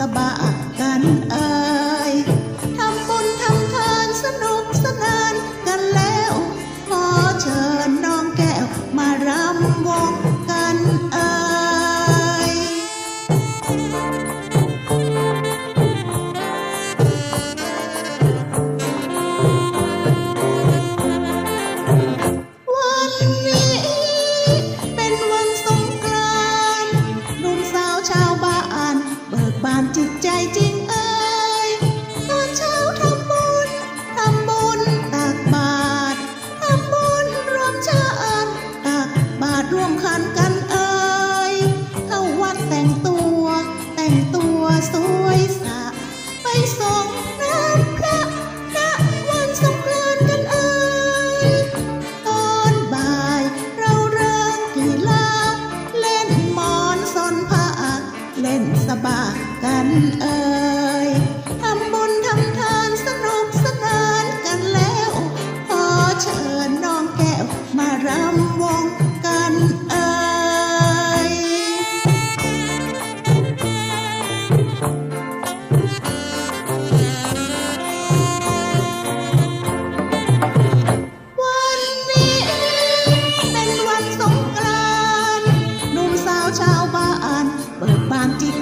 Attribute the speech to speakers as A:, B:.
A: ตบะกันเอ่ยทำบุญทำทานสนุกสนานกันแล้ว ขอเชิญน้องแก้วมารำวงกัน across the world. auntie